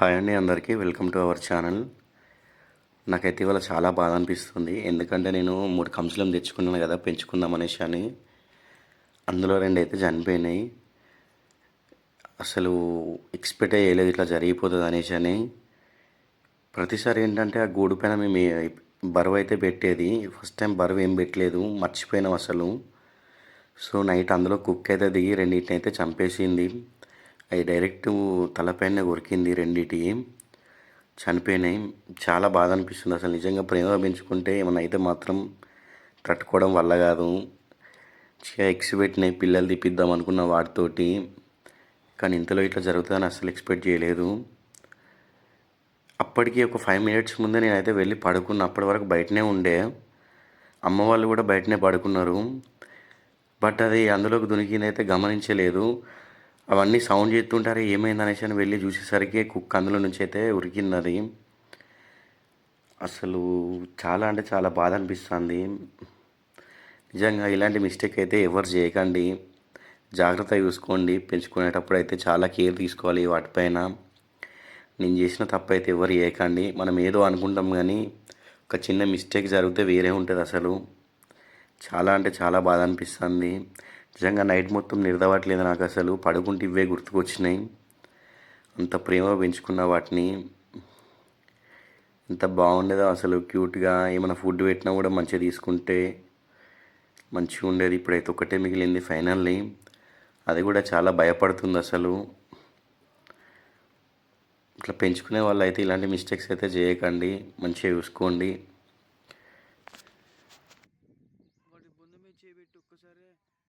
Hi అండి అందరికీ. Welcome to our channel. నాకైతే ఇవాళ చాలా బాధ అనిపిస్తుంది. ఎందుకంటే నేను మూడు కంసులం తెచ్చుకున్నాను కదా పెంచుకుందాం అనేసి అని. అందులో రెండు అయితే చనిపోయినాయి. అసలు ఎక్స్పెక్ట్ చేయలేదు ఇట్లా జరిగిపోతుంది అనేసి అని. ప్రతిసారి ఏంటంటే ఆ గూడు పైన మేము బరువు అయితే పెట్టేది ఫస్ట్ టైం బరువు ఏం పెట్టలేదు మర్చిపోయినాం అసలు. సో నైట్ అందులో కుక్ అయితే దిగి రెండింటిని అయితే చంపేసింది. అవి డైరెక్ట్ తలపైన కొరికింది రెండిటి. చనిపోయినాయి. చాలా బాధ అనిపిస్తుంది. అసలు నిజంగా ప్రేమ పెంచుకుంటే ఏమైనా అయితే మాత్రం తట్టుకోవడం వల్ల కాదు. చిగా ఎక్స్ పెట్టినాయి. పిల్లలు తిప్పిద్దాం అనుకున్న వాటితోటి. కానీ ఇంతలో ఇట్లా జరుగుతుందని అసలు ఎక్స్పెక్ట్ చేయలేదు. అప్పటికి ఒక ఫైవ్ మినిట్స్ ముందే నేనైతే వెళ్ళి పడుకున్న. అప్పటి వరకు బయటనే ఉండే. అమ్మ వాళ్ళు కూడా బయటనే పడుకున్నారు. బట్ అది అందులోకి దునికింది అయితే గమనించలేదు. అవన్నీ సౌండ్ చేస్తుంటారే ఏమైంది అనేసి అని వెళ్ళి చూసేసరికి కుక్క అందులో నుంచి అయితే ఉరికింది అది అసలు చాలా అంటే చాలా బాధ అనిపిస్తుంది. నిజంగా ఇలాంటి మిస్టేక్ అయితే ఎవరు చేయకండి. జాగ్రత్త చూసుకోండి. పెంచుకునేటప్పుడు అయితే చాలా కేర్ తీసుకోవాలి వాటిపైన. నేను చేసిన తప్పు అయితే ఎవరు చేయకండి. మనం ఏదో అనుకుంటాం కానీ ఒక చిన్న మిస్టేక్ జరిగితే వేరే ఉంటుంది అసలు. చాలా అంటే చాలా బాధ అనిపిస్తుంది. నిజంగా నైట్ మొత్తం నిర్దవట్లేదు నాకు అసలు. పడుకుంటే ఇవే గుర్తుకొచ్చినాయి. అంత ప్రేమ పెంచుకున్న వాటిని. ఎంత బాగుండేదో అసలు. క్యూట్గా ఏమైనా ఫుడ్ పెట్టినా కూడా మంచిగా తీసుకుంటే మంచిగా ఉండేది. ఇప్పుడైతే ఒకటే మిగిలింది ఫైనల్లీ. అది కూడా చాలా భయపడుతుంది అసలు. ఇట్లా పెంచుకునే వాళ్ళు అయితే ఇలాంటి మిస్టేక్స్ అయితే చేయకండి. మంచిగా చూసుకోండి.